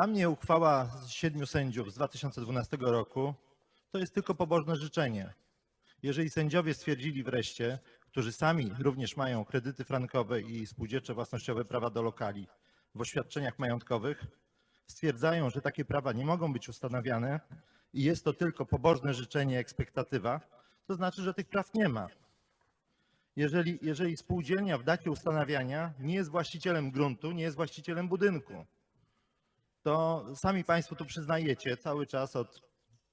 Dla mnie uchwała z siedmiu sędziów z 2012 roku to jest tylko pobożne życzenie. Jeżeli sędziowie stwierdzili wreszcie, którzy sami również mają kredyty frankowe i spółdzielcze własnościowe prawa do lokali w oświadczeniach majątkowych, stwierdzają, że takie prawa nie mogą być ustanawiane i jest to tylko pobożne życzenie, ekspektatywa, to znaczy, że tych praw nie ma. Jeżeli, jeżeli spółdzielnia w dacie ustanawiania nie jest właścicielem gruntu, nie jest właścicielem budynku, to sami Państwo tu przyznajecie cały czas od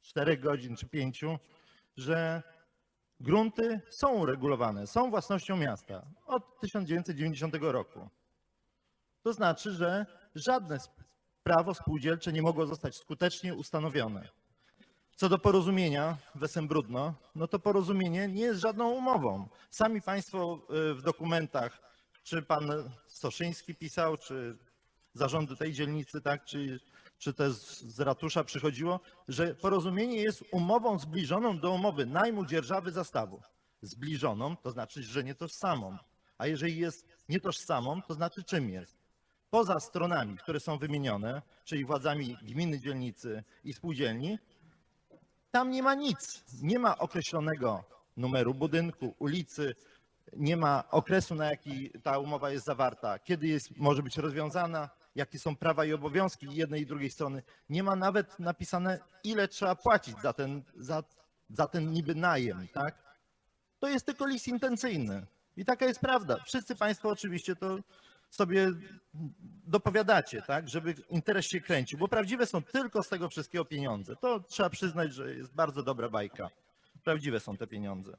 4 godzin czy 5, że grunty są uregulowane, są własnością miasta od 1990 roku. To znaczy, że żadne prawo spółdzielcze nie mogło zostać skutecznie ustanowione. Co do porozumienia, wesem brudno, no to porozumienie nie jest żadną umową. Sami Państwo y, w dokumentach, czy pan Stoszyński pisał, czy zarządy tej dzielnicy, tak, czy, czy też z ratusza przychodziło, że porozumienie jest umową zbliżoną do umowy najmu dzierżawy zastawu. Zbliżoną to znaczy, że nie tożsamą. A jeżeli jest nietożsamą, to znaczy czym jest? Poza stronami, które są wymienione, czyli władzami gminy, dzielnicy i spółdzielni, tam nie ma nic. Nie ma określonego numeru budynku, ulicy, nie ma okresu, na jaki ta umowa jest zawarta, kiedy jest, może być rozwiązana, jakie są prawa i obowiązki jednej i drugiej strony. Nie ma nawet napisane, ile trzeba płacić za ten, za, za ten niby najem, tak? To jest tylko list intencyjny. I taka jest prawda. Wszyscy Państwo oczywiście to sobie dopowiadacie, tak, żeby interes się kręcił, bo prawdziwe są tylko z tego wszystkiego pieniądze. To trzeba przyznać, że jest bardzo dobra bajka. Prawdziwe są te pieniądze.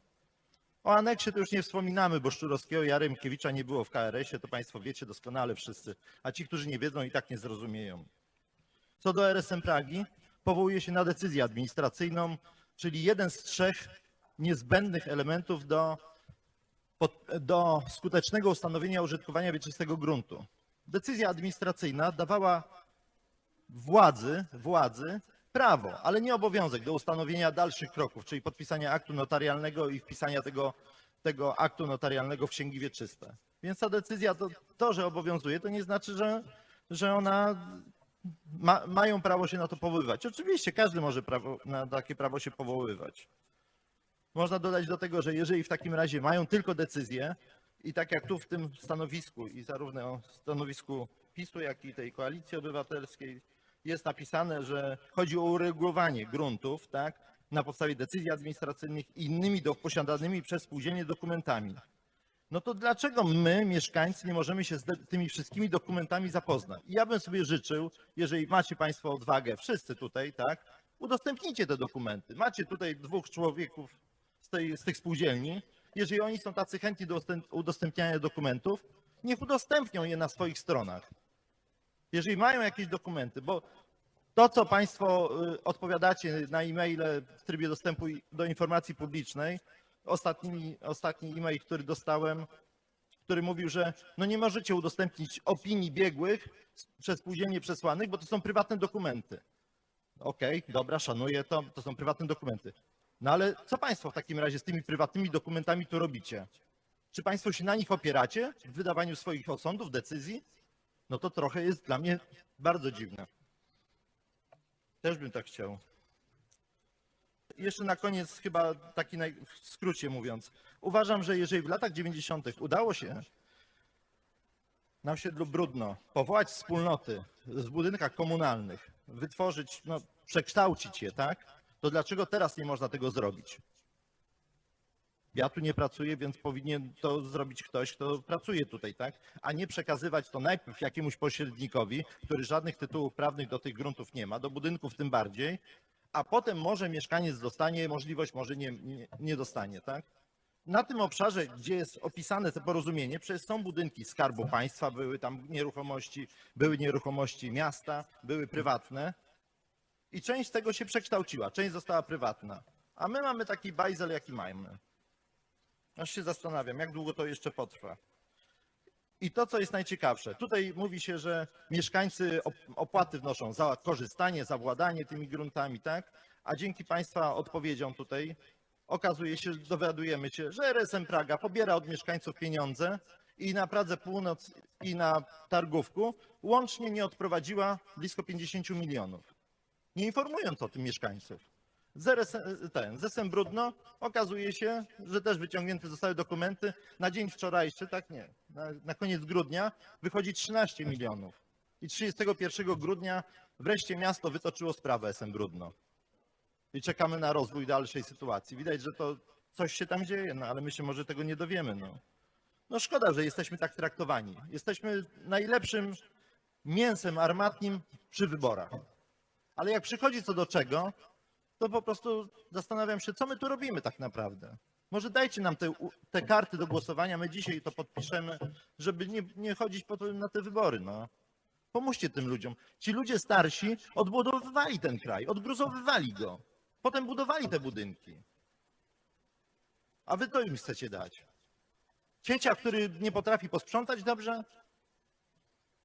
O aneksie to już nie wspominamy, bo Szczurowskiego i Jaremkiewicza nie było w KRS-ie, to Państwo wiecie doskonale wszyscy, a ci, którzy nie wiedzą i tak nie zrozumieją. Co do RSM Pragi, powołuje się na decyzję administracyjną, czyli jeden z trzech niezbędnych elementów do, do skutecznego ustanowienia użytkowania wieczystego gruntu. Decyzja administracyjna dawała władzy, władzy prawo, ale nie obowiązek do ustanowienia dalszych kroków, czyli podpisania aktu notarialnego i wpisania tego, tego aktu notarialnego w księgi wieczyste. Więc ta decyzja, to, to że obowiązuje, to nie znaczy, że, że ona ma, mają prawo się na to powoływać. Oczywiście każdy może prawo, na takie prawo się powoływać. Można dodać do tego, że jeżeli w takim razie mają tylko decyzję i tak jak tu w tym stanowisku i zarówno stanowisku PiSu, jak i tej koalicji obywatelskiej jest napisane, że chodzi o uregulowanie gruntów, tak, na podstawie decyzji administracyjnych i innymi do, posiadanymi przez spółdzielnie dokumentami. No to dlaczego my, mieszkańcy, nie możemy się z tymi wszystkimi dokumentami zapoznać? I ja bym sobie życzył, jeżeli macie Państwo odwagę, wszyscy tutaj, tak, udostępnijcie te dokumenty. Macie tutaj dwóch człowieków z, tej, z tych spółdzielni. Jeżeli oni są tacy chętni do udostęp- udostępniania dokumentów, niech udostępnią je na swoich stronach. Jeżeli mają jakieś dokumenty, bo to, co Państwo y, odpowiadacie na e-maile w trybie dostępu do informacji publicznej, ostatni, ostatni e-mail, który dostałem, który mówił, że no nie możecie udostępnić opinii biegłych przez spółdzielnie przesłanych, bo to są prywatne dokumenty. Okej, dobra, szanuję to, to są prywatne dokumenty. No ale co Państwo w takim razie z tymi prywatnymi dokumentami tu robicie? Czy Państwo się na nich opieracie w wydawaniu swoich osądów, decyzji? No to trochę jest dla mnie bardzo dziwne. Też bym tak chciał. Jeszcze na koniec, chyba taki naj... w skrócie mówiąc, uważam, że jeżeli w latach 90. udało się na osiedlu Brudno powołać wspólnoty w budynkach komunalnych, wytworzyć, no, przekształcić je, tak? To dlaczego teraz nie można tego zrobić? Ja tu nie pracuję, więc powinien to zrobić ktoś, kto pracuje tutaj, tak? A nie przekazywać to najpierw jakiemuś pośrednikowi, który żadnych tytułów prawnych do tych gruntów nie ma, do budynków tym bardziej, a potem może mieszkaniec dostanie możliwość, może nie, nie, nie dostanie, tak? Na tym obszarze, gdzie jest opisane to porozumienie, przecież są budynki Skarbu Państwa, były tam nieruchomości, były nieruchomości miasta, były prywatne i część z tego się przekształciła, część została prywatna. A my mamy taki bajzel, jaki mamy. Aż się zastanawiam, jak długo to jeszcze potrwa. I to, co jest najciekawsze, tutaj mówi się, że mieszkańcy op- opłaty wnoszą za korzystanie, za władanie tymi gruntami, tak? A dzięki Państwa odpowiedziom tutaj okazuje się, dowiadujemy się, że RSM Praga pobiera od mieszkańców pieniądze i na Pradze Północ i na Targówku łącznie nie odprowadziła blisko 50 milionów. Nie informując o tym mieszkańców. Zeres, ten, zesem brudno, okazuje się, że też wyciągnięte zostały dokumenty. Na dzień wczorajszy, tak nie, na, na koniec grudnia wychodzi 13 milionów. I 31 grudnia wreszcie miasto wytoczyło sprawę SM Brudno. I czekamy na rozwój dalszej sytuacji. Widać, że to coś się tam dzieje, no ale my się może tego nie dowiemy. No, no szkoda, że jesteśmy tak traktowani. Jesteśmy najlepszym mięsem armatnim przy wyborach. Ale jak przychodzi co do czego, to po prostu zastanawiam się, co my tu robimy tak naprawdę. Może dajcie nam te, te karty do głosowania, my dzisiaj to podpiszemy, żeby nie, nie chodzić po to, na te wybory. No. Pomóżcie tym ludziom. Ci ludzie starsi odbudowywali ten kraj, odgruzowywali go. Potem budowali te budynki. A wy to im chcecie dać. Ciecia, który nie potrafi posprzątać dobrze?